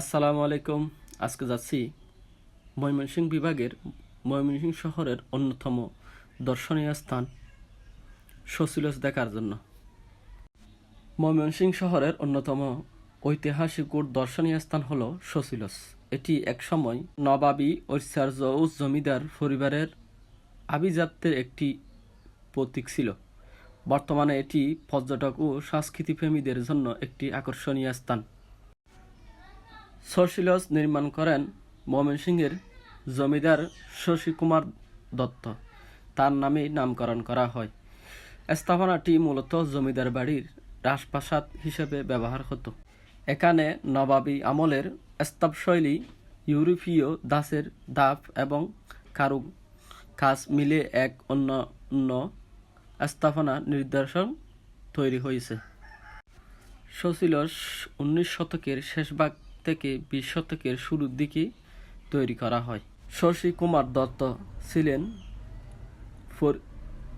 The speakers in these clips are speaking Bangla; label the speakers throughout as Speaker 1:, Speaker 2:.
Speaker 1: আসসালামু আলাইকুম। আজকে যাচ্ছি ময়মনসিংহ বিভাগের ময়মনসিংহ শহরের অন্যতম দর্শনীয় স্থান সসিলস দেখার জন্য। ময়মনসিংহ শহরের অন্যতম ঐতিহাসিক ও দর্শনীয় স্থান হল সসিলস এটি একসময় নবাবী ঐশ্বর্য ও জমিদার পরিবারের আভিজাত্যের একটি প্রতীক ছিল। বর্তমানে এটি পর্যটক ও সংস্কৃতিপ্রেমীদের জন্য একটি আকর্ষণীয় স্থান। সরশিলস নির্মাণ করেন ময়মনসিংহের জমিদার শশী কুমার দত্ত। তার নামে নামকরণ করা হয়। স্থাপনাটি মূলত জমিদার বাড়ির রাজপ্রাসাদ হিসেবে ব্যবহার হতো। এখানে নবাবী আমলের স্থাপশৈলী ইউরোপীয় দাসের ধাপ এবং কারু কাজ মিলে এক অন্য অন্য স্থাপনা নির্দেশন তৈরি হয়েছে। সসিলস উনিশ শতকের শেষ ভাগ থেকে বিশ শতকের শুরুর দিকে তৈরি করা হয়। শশী কুমার দত্ত ছিলেন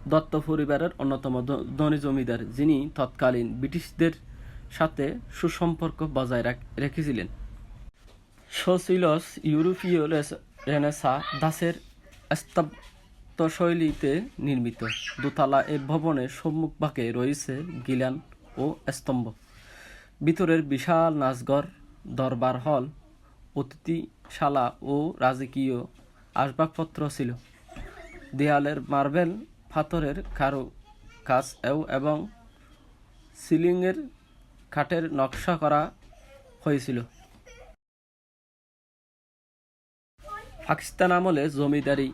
Speaker 1: দত্ত পরিবারের অন্যতম ধনী জমিদার, যিনি তৎকালীন ব্রিটিশদের সাথে সুসম্পর্ক বজায় রাখ- রেখেছিলেন। সসিলস ইউরোপীয় রেনেসা দাসের স্থাপত্যশৈলীতে নির্মিত। দোতলা এ ভবনের সম্মুখভাগে রয়েছে গিলান ও স্তম্ভ। ভিতরের বিশাল নাচঘর দরবার হল, অতিথিশালা ও রাজকীয় আসবাবপত্র ছিল। দেয়ালের মার্বেল, পাথরের কারু কাজ এবং সিলিংয়ের খাটের নকশা করা হয়েছিল। পাকিস্তান আমলে জমিদারি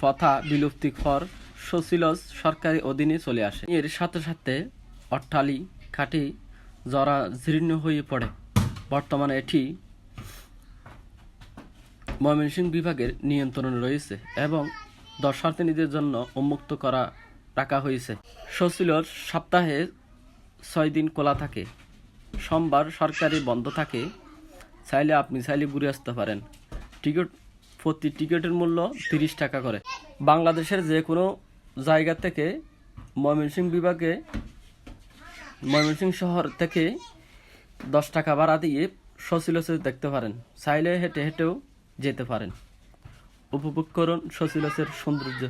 Speaker 1: প্রথা বিলুপ্তি পর সসিলস সরকারি অধীনে চলে আসে। এর সাথে সাথে অট্টালি খাটি জরা জীর্ণ হয়ে পড়ে। বর্তমানে এটি ময়মনসিংহ বিভাগের নিয়ন্ত্রণে রয়েছে এবং দর্শনার্থীদের জন্য উন্মুক্ত করা রাখা হয়েছে। সসিলর সপ্তাহে ছয় দিন খোলা থাকে। সোমবার সরকারি বন্ধ থাকে। চাইলে আপনি চাইলে ঘুরে আসতে পারেন। টিকিট প্রতি টিকিটের মূল্য তিরিশ টাকা করে। বাংলাদেশের যে কোনো জায়গা থেকে ময়মনসিংহ বিভাগে ময়মনসিংহ শহর থেকে দশ টাকা ভাড়া দিয়ে সচিলসে দেখতে পারেন। চাইলে হেঁটে হেঁটেও যেতে পারেন। উপভোগ করুন সচিলসের সৌন্দর্য।